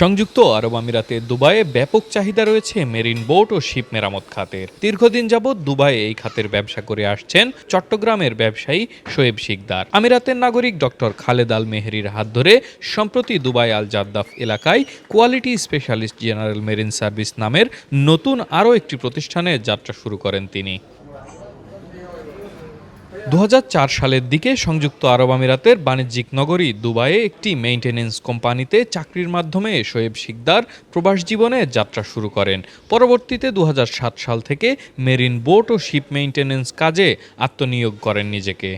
সংযুক্ত আরব আমিরাতে দুবাইয়ে ব্যাপক চাহিদা রয়েছে মেরিন বোট ও শিপ মেরামত খাতের। দীর্ঘদিন যাবৎ দুবাইয়ে এই খাতের ব্যবসা করে আসছেন চট্টগ্রামের ব্যবসায়ী শোয়েব শিকদার। আমিরাতের নাগরিক ডক্টর খালেদ আল মেহরির হাত ধরে সম্প্রতি দুবাই আল জাদ্দাফ এলাকায় quality specialist general marine service নামের নতুন আরও একটি প্রতিষ্ঠানে যাত্রা শুরু করেন তিনি। দু হাজার চার সালের দিকে সংযুক্ত আরব আমিরাতের বাণিজ্যিক নগরী দুবাইয়ে একটি মেইনটেনেন্স কোম্পানিতে চাকরির মাধ্যমে শোয়েব শিকদার প্রবাস জীবনে যাত্রা শুরু করেন। পরবর্তীতে দুহাজার সাত সাল থেকে মেরিন বোট ও শিপ মেইনটেনেন্স কাজে আত্মনিয়োগ করেন নিজেকে।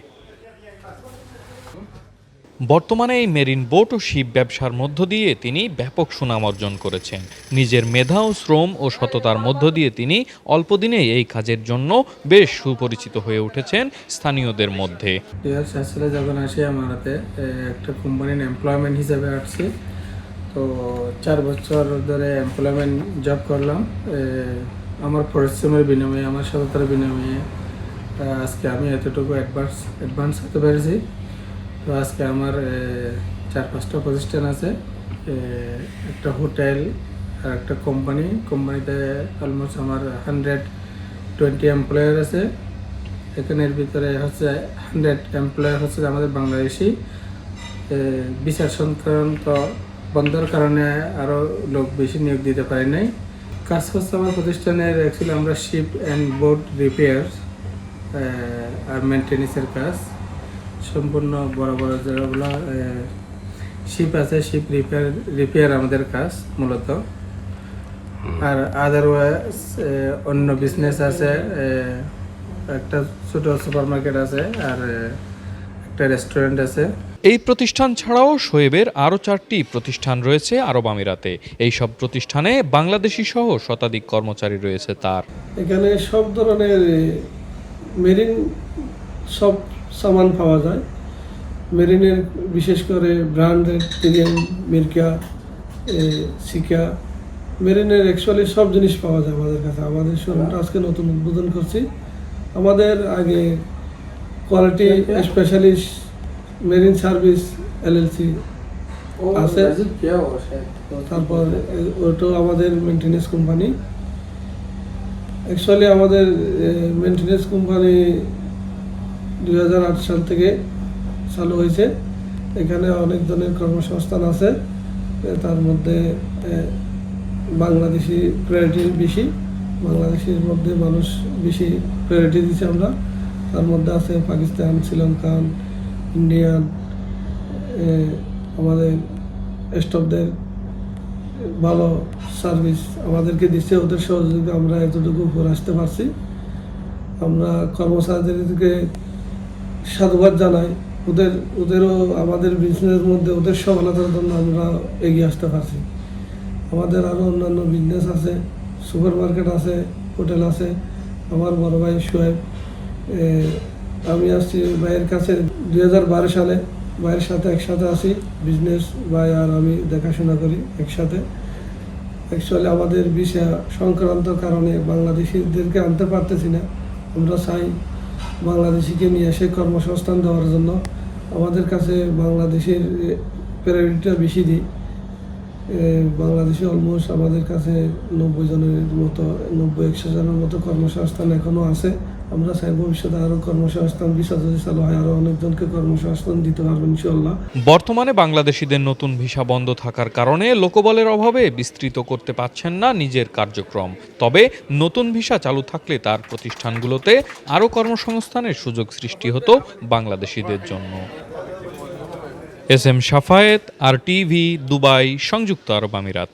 বর্তমানে এই মেরিন বোট ও শিপ ব্যবসার মধ্য দিয়ে তিনি ব্যাপক সুনাম অর্জন করেছেন। নিজের মেধা ও শ্রম ও সততার মধ্য দিয়ে তিনি অল্প দিনে এই কাজের জন্য বেশ সুপরিচিত হয়ে উঠেছেন স্থানীয়দের মধ্যে। দুই হাজার সাত সালে যখন আসি আমার হাতে একটা কোম্পানির এমপ্লয়মেন্ট হিসেবে আসছি। তো চার বছর ধরে এমপ্লয়মেন্ট জব করলাম। আমার পরিশ্রমের বিনিময়ে, আমার সততার বিনিময়ে আজকে আমি এতটুকু অ্যাডভান্স অ্যাডভান্স হতে পেরেছি। তো আজকে আমার চার পাঁচটা প্রতিষ্ঠান আছে একটা হোটেল আর একটা কোম্পানি। কোম্পানিতে অলমোস্ট আমার হান্ড্রেড টোয়েন্টি এমপ্লয়ার আছে। এখানের ভিতরে হচ্ছে হান্ড্রেড এমপ্লয়ার হচ্ছে আমাদের বাংলাদেশি। বিচার সংক্রান্ত বন্ধর কারণে আরও লোক বেশি নিয়োগ দিতে পারি নাই। কাজ হচ্ছে আমার প্রতিষ্ঠানের অ্যাকচুয়ালি আমরা শিপ অ্যান্ড বোট রিপেয়ার আর মেনটেন্যান্সের কাজ। সম্পূর্ণ বড় বড় যেগুলো শিপ আছে শিপ রিপেয়ার রিপেয়ার আমাদের কাজ মূলত। আর আদারওয়াইজ অন্য বিজনেস আছে একটা ছোট সুপার মার্কেট আছে আর একটা রেস্টুরেন্ট আছে। এই প্রতিষ্ঠান ছাড়াও শোয়েবের আরও চারটি প্রতিষ্ঠান রয়েছে আরব আমিরাতে। এই সব প্রতিষ্ঠানে বাংলাদেশি সহ শতাধিক কর্মচারী রয়েছে তার। এখানে সব ধরনের মেরিন সব সামান পাওয়া যায়। মেরিনের বিশেষ করে ব্র্যান্ডের থেকে মির্কা সিকা মেরিনের অ্যাকচুয়ালি সব জিনিস পাওয়া যায় আমাদের কাছে। আমাদের শোরুমটা আজকে নতুন উদ্বোধন করছি। আমাদের আগে quality specialist marine service LLC আছে। তারপর ওটাও আমাদের মেনটেনেন্স কোম্পানি অ্যাকচুয়ালি আমাদের মেনটেনেন্স কোম্পানি দু হাজার আট সাল থেকে চালু হয়েছে। এখানে অনেক ধরনের কর্মসংস্থান আছে। তার মধ্যে বাংলাদেশি প্রায়োরিটি বেশি। বাংলাদেশের মধ্যে মানুষ বেশি প্রায়োরিটি দিচ্ছে আমরা। তার মধ্যে আছে পাকিস্তান শ্রীলঙ্কান ইন্ডিয়ান আমাদের স্টাফদের ভালো সার্ভিস আমাদেরকে দিচ্ছে। ওদের সহযোগিতা আমরা এতটুকু উপরে আসতে পারছি। আমরা কর্মচারীদেরকে সাধুবাদ জানাই। ওদের, ওদেরও, আমাদের বিজনেসের মধ্যে ওদের সফলতার জন্য আমরা এগিয়ে আসতে পারছি। আমাদের আরও অন্যান্য বিজনেস আছে সুপার মার্কেট আছে হোটেল আছে। আমার বড় ভাই সোহেব আমি আসছি ভাইয়ের কাছে দু হাজার বারো সালে। ভাইয়ের সাথে একসাথে আসি বিজনেস ভাই আর আমি দেখাশোনা করি একসাথে। অ্যাকচুয়ালি আমাদের ভিসা সংক্রান্ত কারণে বাংলাদেশিদেরকে আনতে পারতেছি না। আমরা চাই বাংলাদেশিকে নিয়ে এসে কর্মসংস্থান দেওয়ার জন্য আমাদের কাছে বাংলাদেশের প্রায়োরিটিটা বেশি দিই বাংলাদেশে অলমোস্ট আমাদের কাছে নব্বই জনের মতো, নব্বই, একশো জনের মতো কর্মসংস্থান এখনও আছে। আমরা চাই ভবিষ্যতে আরও কর্মসংস্থান ভিসা যদি চালু হয় আরও অনেকজনকে কর্মসংস্থান দিতে পারব ইনশাল্লাহ বর্তমানে বাংলাদেশিদের নতুন ভিসা বন্ধ থাকার কারণে লোকবলের অভাবে বিস্তৃত করতে পারছেন না নিজের কার্যক্রম। তবে নতুন ভিসা চালু থাকলে তার প্রতিষ্ঠানগুলোতে আরও কর্মসংস্থানের সুযোগ সৃষ্টি হতো বাংলাদেশিদের জন্য। S M Safayet R TV Dubai সংযুক্ত আরব আমিরাত।